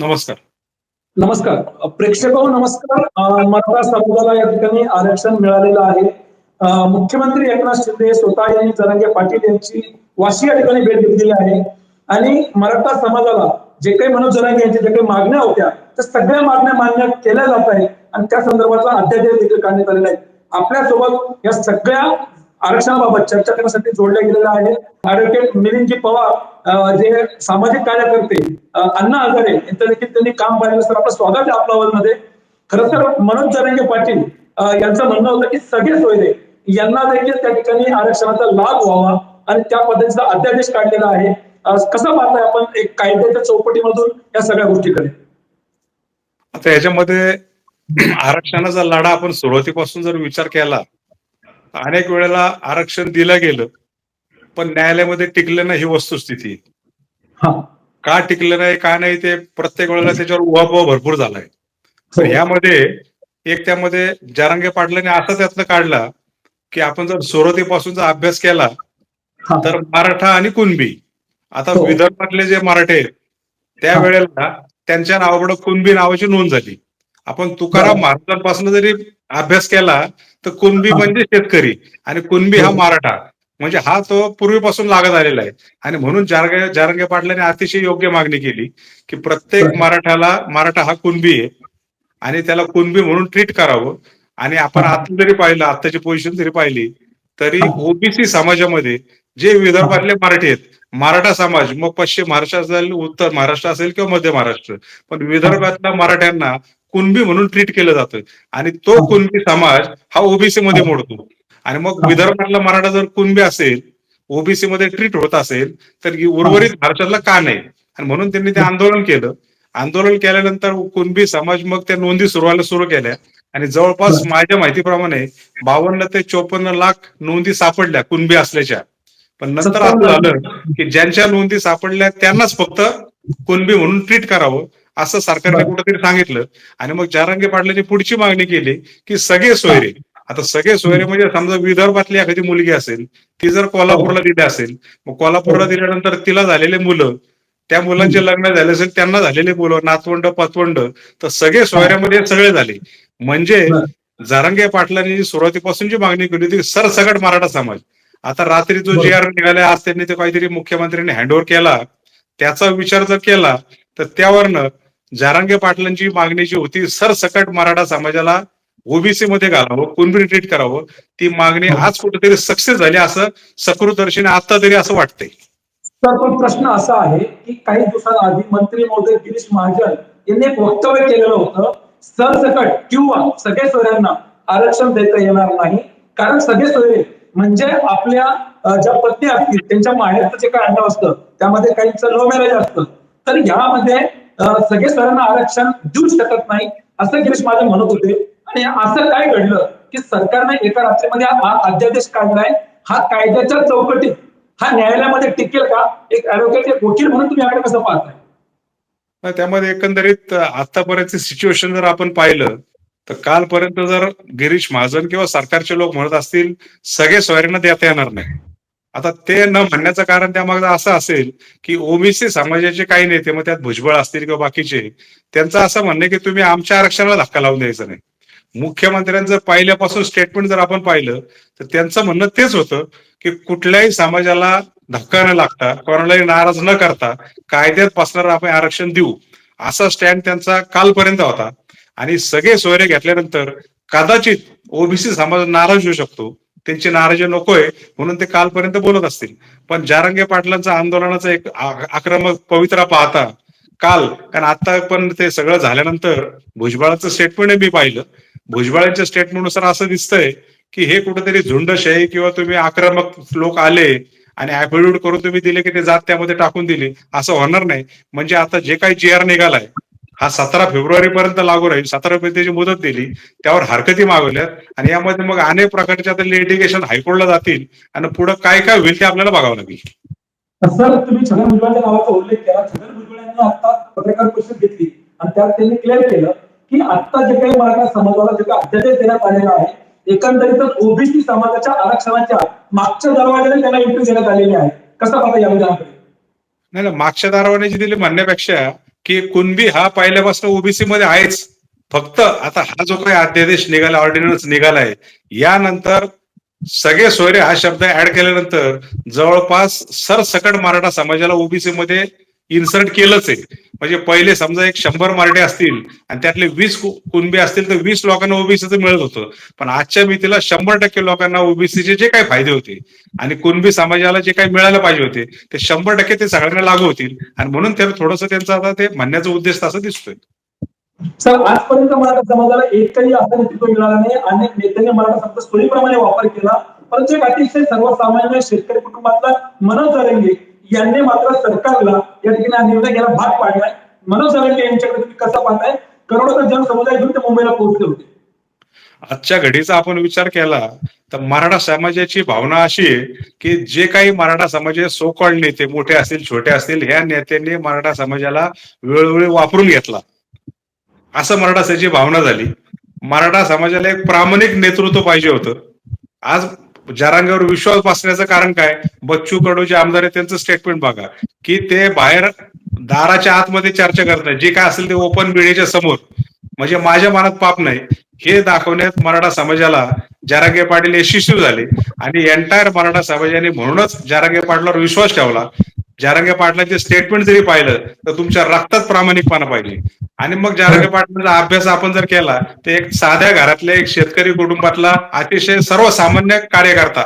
नमस्कार. नमस्कार. प्रेक्षक हो, नमस्कार मराठा समाजाला या ठिकाणी आरक्षण मिळालेलं आहे. मुख्यमंत्री एकनाथ शिंदे स्वतः यांनी जरांगे पाटील यांची वाशी या ठिकाणी भेट घेतलेली आहे. आणि मराठा समाजाला जे काही मनोज जरांगे यांच्या जे काही मागण्या होत्या त्या सगळ्या मागण्या मान्य केल्या जात आहेत. आणि त्या संदर्भातला अध्यादेश देखील काढण्यात आलेला आहे. आपल्यासोबत या सगळ्या आरक्षणाबाबत चर्चा करण्यासाठी जोडल्या गेलेल्या आहेत. ऍडव्होकेट मिलिंदजी पवार जे सामाजिक कार्यकर्ते अण्णा हजारे यांचं देखील त्यांनी काम पाहिलं. तर आपलं स्वागत आहे आपल्या मध्ये खरं तर मनोज जरांगे पाटील यांचं म्हणणं होतं की सगळे सोयरे यांना देखील त्या ठिकाणी आरक्षणाचा लाभ व्हावा आणि त्या पद्धतीचा अध्यादेश काढलेला आहे. कसं पाहताय आपण एक कायद्याच्या चौपटीमधून या सगळ्या गोष्टीकडे? आता याच्यामध्ये आरक्षणाचा लढा आपण सुरुवातीपासून जर विचार केला अनेक वेळेला आरक्षण दिलं गेलं पण न्यायालयामध्ये टिकलं नाही ही वस्तुस्थिती. हा का टिकलं नाही का नाही ते प्रत्येक वेळेला त्याच्यावर उहापोह भरपूर झालाय तर ह्यामध्ये एक त्यामध्ये जारंगे पाटलाने असा त्यातनं काढला की आपण जर सुरुवातीपासूनचा अभ्यास केला हा. तर मराठा आणि कुणबी आता हो. विदर्भातले जे मराठे आहेत त्यावेळेला त्यांच्या नावाकडे कुणबी नावाची नोंद झाली आपण तुकाराम. महाराजांपासून जरी अभ्यास केला तर कुणबी. म्हणजे शेतकरी आणि कुणबी हा हो. मराठा म्हणजे हा तो पूर्वीपासून लागत आलेला आहे आणि म्हणून जारगे जारंगे पाटलाने अतिशय योग्य मागणी केली की प्रत्येक. मराठाला मराठा हा कुणबी आहे आणि त्याला कुणबी म्हणून ट्रीट करावं आणि आपण. आता जरी पाहिलं आताची पोझिशन जरी पाहिली तरी. ओबीसी समाजामध्ये जे विदर्भातले मराठी आहेत मराठा समाज मग पश्चिम महाराष्ट्र असेल उत्तर महाराष्ट्र असेल किंवा मध्य महाराष्ट्र पण विदर्भातल्या मराठ्यांना कुणबी म्हणून ट्रीट केलं जातं आणि तो. कुणबी समाज हा ओबीसी मध्ये मोडतो. आणि मग. विदर्भातला मराठा जर कुणबी असेल ओबीसी मध्ये ट्रीट होत असेल तर उर्वरित महाराष्ट्रातला का नाही? आणि म्हणून त्यांनी ते आंदोलन केलं. आंदोलन केल्यानंतर कुणबी समाज मग त्या नोंदी सुरुवायला सुरू केल्या. आणि जवळपास. माझ्या माहितीप्रमाणे बावन्न ते चोपन्न लाख नोंदी सापडल्या कुणबी असल्याच्या. पण नंतर असं झालं की ज्यांच्या नोंदी सापडल्या त्यांनाच फक्त कुणबी म्हणून ट्रीट करावं. असं सरकारने. कुठेतरी सांगितलं आणि मग जारंगे पाटलांनी पुढची मागणी केली की सगळे सोयरे आता सगळे सोयरे म्हणजे समजा विदर्भातली एखादी मुलगी असेल ती जर कोल्हापूरला दिली असेल मग कोल्हापूरला हो. दिल्यानंतर तिला झालेले मुलं त्या मुलांचे लग्न झाले असेल त्यांना झालेले मुलं नातवंड पतवंड तर सगळे सोयऱ्यामध्ये सगळे झाले म्हणजे. जारंगे पाटलांनी सुरुवातीपासून जी मागणी केली होती सरसकट मराठा समाज आता रात्री जो. जी आर निघाला आज त्यांनी ते काहीतरी मुख्यमंत्र्यांनी हँडओव्हर केला त्याचा विचार जर केला तर त्यावरनं जारांगे पाटलांची मागणी जी होती सरसकट मराठा समाजाला ओबीसी मध्ये घालावं कुणबी ट्रीट करावं ती मागणी बरं. आज कुठेतरी सक्सेस झाली असं सकृदर्शनी आता तरी असं वाटतंय. तर पण प्रश्न असा आहे की काही दिवसांआधी मंत्री महोदय गिरीश महाजन यांनी एक वक्तव्य केलेलं होतं सरसकट किंवा सगळे सोयऱ्यांना आरक्षण देता येणार नाही. कारण सगळे सोयरे म्हणजे आपल्या ज्या पत्नी असतील त्यांच्या माहेरचं जे काय अन्न असतं त्यामध्ये काहींचं लव्ह मॅरेज असतं. तर यामध्ये सगळे सरांना आरक्षण देऊ शकत नाही असं गिरीश महाजन म्हणत होते. आणि असं काय घडलं की सरकारने एका रात्रीमध्ये हा अध्यादेश काढलाय. हा कायद्याच्या चौकटीत हा न्यायालयामध्ये टिकेल का? एक ऍडव्होकेट एक वकील म्हणून तुम्ही याकडे कसं पाहताय? तर त्यामध्ये एकंदरीत आतापर्यंत सिच्युएशन जर आपण पाहिलं तर कालपर्यंत जर गिरीश महाजन किंवा सरकारचे लोक म्हणत असतील सगळे सोयऱ्यांना देता येणार नाही. आता ते न म्हणण्याचं कारण त्यामागे असं असेल की ओबीसी समाजाचे काही नेते मग त्यात भुजबळ असतील किंवा बाकीचे त्यांचं असं म्हणणं की तुम्ही आमच्या आरक्षणाला धक्का लावून द्यायचा नाही. मुख्यमंत्र्यांचं पहिल्यापासून स्टेटमेंट जर आपण पाहिलं तर त्यांचं म्हणणं तेच होतं की कुठल्याही समाजाला धक्का न लागता कोणालाही नाराज न करता कायद्यात बसणारं आपण आरक्षण देऊ असा स्टँड त्यांचा कालपर्यंत होता. आणि सगळे सोयरे घेतल्यानंतर कदाचित ओबीसी समाज नाराज होऊ शकतो. त्यांची नाराजी नकोय म्हणून ते कालपर्यंत बोलत असतील. पण जारंगे पाटलांचा आंदोलनाचा एक आक्रमक पवित्रा पाहता काल कारण आता पण ते सगळं झाल्यानंतर भुजबळाचं स्टेटमेंट मी पाहिलं. भुजबळांच्या स्टेटमेंटनुसार असं दिसतंय की हे कुठेतरी झुंडशाही किंवा तुम्ही आक्रमक लोक आले आणि ऍफिडेव्हिट करून तुम्ही दिले की ते जात त्यामध्ये टाकून दिली असं होणार नाही. म्हणजे आता जे काही जी आर निघालाय हा सतरा फेब्रुवारी पर्यंत लागू राहील. सतरा त्याची मुदत दिली. त्यावर हरकती मागवल्यात. आणि यामध्ये मग अनेक प्रकारचे आता लिटिगेशन हायकोर्टला जातील. आणि पुढे काय काय होईल ते आपल्याला बघावं लागेल. सर तुम्ही छगन भुजबळांच्या नावाचा उल्लेख केला. छगन भुजबळ यांनी आता पत्रकार परिषद घेतली. आणि त्यात त्यांनी क्लिअर केलं की आता जे काही मराठा समाजाला जे काही अध्यादेश देण्यात आलेला आहे एकंदरीतच ओबीसी समाजाच्या आरक्षणाच्या मागच्या दरवाजाने त्यांना एंट्री देण्यात आलेली आहे. कसं पाहता या विधानाकडे? नाही ना मागच्या दारवाने जी दिली म्हणण्यापेक्षा की कुणबी हा पहिल्यापासून ओबीसी मध्ये आहेच. फक्त आता हा जो काही अध्यादेश निघाला ऑर्डिनन्स निघालाय यानंतर सगळे सोयरे हा शब्द ऍड केल्यानंतर जवळपास सरसकट मराठा समाजाला ओबीसी मध्ये इन्सर्ट केलंच आहे. म्हणजे पहिले समजा एक शंभर मार्टे असतील आणि त्यातले वीस कु- कुणबी असतील तर वीस लोकांना ओबीसीचं मिळत होतं. पण आजच्या मितीला शंभर टक्के लोकांना ओबीसीचे जे काही फायदे होते आणि कुणबी समाजाला जे काही मिळायला पाहिजे होते ते शंभर टक्के ते सगळ्यांना लागू होतील. आणि म्हणून त्याला थोडंसं त्यांचं आता ते म्हणण्याचा उद्देश असं दिसतोय. सर आजपर्यंत मराठा समाजाला एकही असं नेतृत्व मिळालं नाही. अनेक नेत्यांनी मराठा शब्द सोयीप्रमाणे वापर केला. परंतु एक अतिशय सर्वसामान्य शेतकरी कुटुंबातला मनोज यांनी मात्र सरकारला या ठिकाणी हा निर्णय घ्यायला भाग पाडलाय. मनोज जरंगे यांच्याकडे तुम्ही कसा पाहताय? करोडोचा जनसमुदाय घेऊन ते मुंबईला पोहोचले होते. आजच्या घडीचा आपण विचार केला तर मराठा समाजाची भावना अशी आहे की जे काही मराठा समाजाचे सो कॉल्ड नेते मोठे असतील छोटे असतील ह्या नेत्यांनी मराठा समाजाला वेळोवेळी वापरून घेतला. असं मराठा समाजाची भावना झाली. मराठा समाजाला एक प्रामाणिक नेतृत्व पाहिजे होतं. आज जरांगावर विश्वास बसण्याचं कारण काय? बच्चू कडू जे आमदार आहेत त्यांचं स्टेटमेंट बघा. की ते बाहेर दाराच्या आतमध्ये चर्चा करत नाही जे काय असेल ते ओपन बिळेच्या समोर. म्हणजे माझ्या मनात पाप नाही. हे दाखवण्यात मराठा समाजाला जारांगे पाटील यशस्वी झाले. आणि एंटायर मराठा समाजाने म्हणूनच जारांगे पाटलावर विश्वास ठेवला. जारंग्या पाटलांचे स्टेटमेंट जरी पाहिलं तर तुमच्या रक्तात प्रामाणिकपणा पाहिजे आणि मग जारंग्या पाटलांचा अभ्यास आपण जर केला तर एक साध्या घरातल्या एक शेतकरी कुटुंबातला अतिशय सर्वसामान्य कार्यकर्ता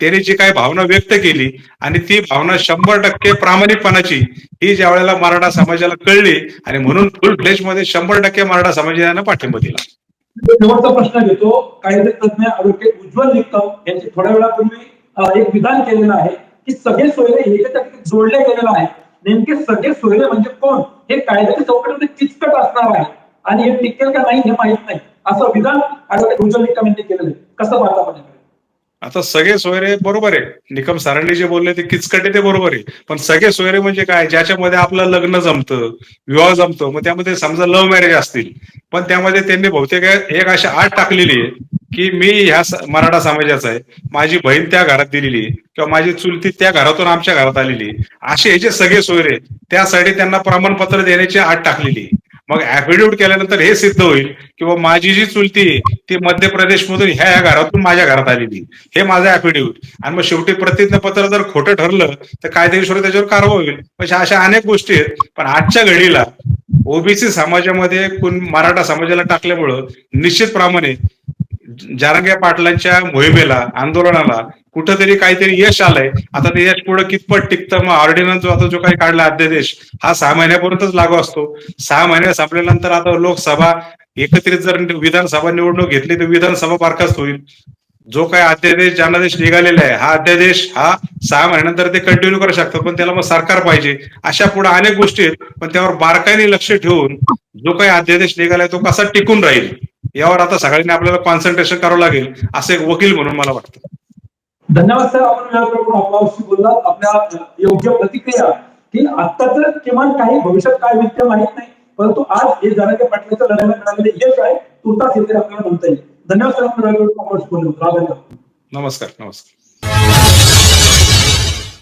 त्याने जी काही भावना व्यक्त केली आणि ती भावना शंभर टक्के प्रामाणिकपणाची ही ज्या वेळेला मराठा समाजाला कळली आणि म्हणून फुल फ्लेशमध्ये शंभर टक्के मराठा समाजाने पाठिंबा दिला. शेवटचा प्रश्न घेतो. कायदे तज्ञ ॲडव्होकेट उज्ज्वल निकम यांनी थोड्या वेळापूर्वी एक विधान केलेलं आहे. की सगळे सोयरे एकाच्या जोडले गेलेलं आहे नेमके सगळे सोयरे म्हणजे कोण? हे कायद्याच्या चौकटीमध्ये किचकट असणार आहे. आणि हे टिकेल का नाही हे माहीत नाही. असं विधान ॲडव्होकेट यांनी केलेलं आहे. कसं पाहता आता सगळे सोयरे बरोबर आहे. निकम सारंडे जे बोलले ते किचकटे ते बरोबर आहे. पण सगळे सोयरे म्हणजे काय? ज्याच्यामध्ये आपलं लग्न जमतं विवाह जमतो मग त्यामध्ये समजा लव्ह मॅरेज असतील. पण त्यामध्ये त्यांनी बहुतेक एक अशी आठ टाकलेली आहे. की मी ह्या मराठा समाजाचा आहे. माझी बहीण त्या घरात दिलेली किंवा माझी चुलती त्या घरातून आमच्या घरात आलेली असे हे जे सगळे सोयरे त्यासाठी त्यांना प्रमाणपत्र देण्याची आट टाकलेली मग ऍफिडेव्हिट केल्यानंतर हे सिद्ध होईल किंवा माझी जी चुलती ती मध्य प्रदेशमधून ह्या ह्या घरातून माझ्या घरात आलेली हे माझं ऍफिडेव्हिट आणि मग शेवटी प्रतिज्ञापत्र जर खोटं ठरलं तर कायदेशीर त्याच्यावर कारवाई होईल. म्हणजे अशा अनेक गोष्टी आहेत. पण आजच्या घडीला ओबीसी समाजामध्ये कोण मराठा समाजाला टाकल्यामुळं निश्चितप्रमाणे जारंगे पाटलांच्या मोहिमेला आंदोलनाला कुठंतरी काहीतरी यश आलंय. आता ते यश पुढे कितपत टिकतं? मग ऑर्डिनन्स जो आता जो काही काढला अध्यादेश हा सहा महिन्यापर्यंतच लागू असतो. सहा महिने संपल्यानंतर आता लोकसभा एकत्रित जर विधानसभा निवडणूक घेतली तर विधानसभा बारखास्त होईल. जो काही अध्यादेश जनादेश निघालेला आहे हा अध्यादेश हा सहा महिन्यानंतर ते कंटिन्यू करू शकतात. पण त्याला मग सरकार पाहिजे. अशा पुढे अनेक गोष्टी आहेत पण त्यावर बारकाईने लक्ष ठेवून जो काही अध्यादेश निघालाय तो कसा टिकून राहील? यावर आता सगळ्यांनी आपल्याला कॉन्सन्ट्रेशन करावं लागेल असं एक वकील म्हणून मला वाटतं. धन्यवाद सर आपण आपल्याशी बोललात. आपल्या योग्य प्रतिक्रिया की आता तर किमान काही भविष्यात काय वित्त माहीत नाही परंतु आज हे जरांगे पाटलाच्या लढायला मिळालेले यश आहे तुर्तास येथे आपल्याला म्हणता येईल. धन्यवाद सर आपण बोललो. नमस्कार नमस्कार.